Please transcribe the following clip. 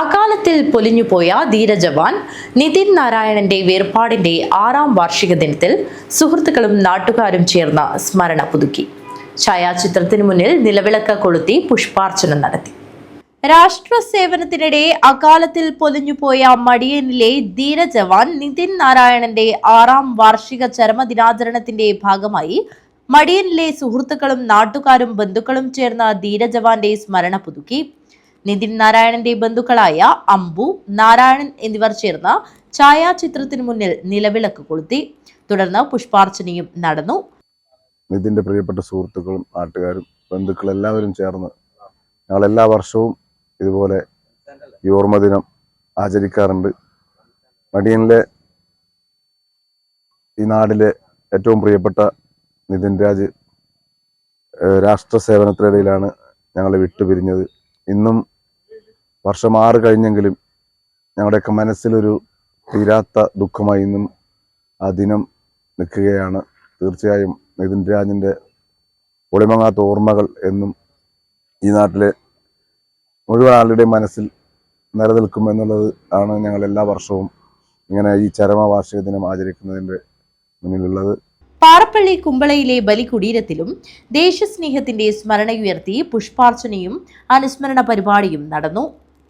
അകാലത്തിൽ പൊലിഞ്ഞുപോയ ധീരജവാൻ നിതിൻ നാരായണന്റെ വേർപാടിന്റെ ആറാം വാർഷിക ദിനത്തിൽ സുഹൃത്തുക്കളും നാട്ടുകാരും ചേർന്ന് സ്മരണ പുതുക്കി. ഛായാചിത്രത്തിന് മുന്നിൽ നിലവിളക്ക് കൊളുത്തി പുഷ്പാർച്ചന നടത്തി. രാഷ്ട്ര സേവനത്തിനിടെ അകാലത്തിൽ പൊലിഞ്ഞുപോയ മടിയനിലെ ധീരജവാൻ നിതിൻ നാരായണന്റെ ആറാം വാർഷിക ചരമദിനാചരണത്തിന്റെ ഭാഗമായി മടിയനിലെ സുഹൃത്തുക്കളും നാട്ടുകാരും ബന്ധുക്കളും ചേർന്ന ധീരജവാന്റെ സ്മരണ പുതുക്കി. നിതിൻ നാരായണന്റെ ബന്ധുക്കളായ അമ്പു നാരായണൻ എന്നിവർ ചേർന്ന് ഛായാചിത്രത്തിന് മുന്നിൽ നിലവിളക്ക് കൊളുത്തി. തുടർന്ന് പുഷ്പാർച്ചനയും നടന്നു. നിതിന്റെ പ്രിയപ്പെട്ട സുഹൃത്തുക്കളും നാട്ടുകാരും ബന്ധുക്കളും എല്ലാവരും ചേർന്ന് ഞങ്ങൾ എല്ലാ വർഷവും ഇതുപോലെ ഈ ഓർമ്മദിനം ആചരിക്കാറുണ്ട്. മടിയനിലെ ഈ നാടിലെ ഏറ്റവും പ്രിയപ്പെട്ട നിതിൻ രാജ് രാഷ്ട്ര സേവനത്തിനിടയിലാണ് ഞങ്ങൾ വിട്ടുപിരിഞ്ഞത്. ഇന്നും വർഷം ആറ് കഴിഞ്ഞെങ്കിലും ഞങ്ങളുടെയൊക്കെ മനസ്സിലൊരു തീരാത്ത ദുഃഖമായി ഇന്നും ആ ദിനം നിൽക്കുകയാണ്. തീർച്ചയായും നിതിൻ രാജിന്റെ ഒളിമങ്ങാത്ത ഓർമ്മകൾ എന്നും ഈ നാട്ടിലെ മുഴുവൻ ആളുടെയും മനസ്സിൽ നിലനിൽക്കും എന്നുള്ളത് ആണ് ഞങ്ങൾ എല്ലാ വർഷവും ഇങ്ങനെ ഈ ചരമ വാർഷിക ദിനം ആചരിക്കുന്നതിന്റെ മുന്നിലുള്ളത്. പാറപ്പള്ളി കുമ്പളയിലെ ബലികുടീരത്തിലും ദേശസ്നേഹത്തിന്റെ സ്മരണയുയർത്തി പുഷ്പാർച്ചനയും അനുസ്മരണ പരിപാടിയും നടന്നു.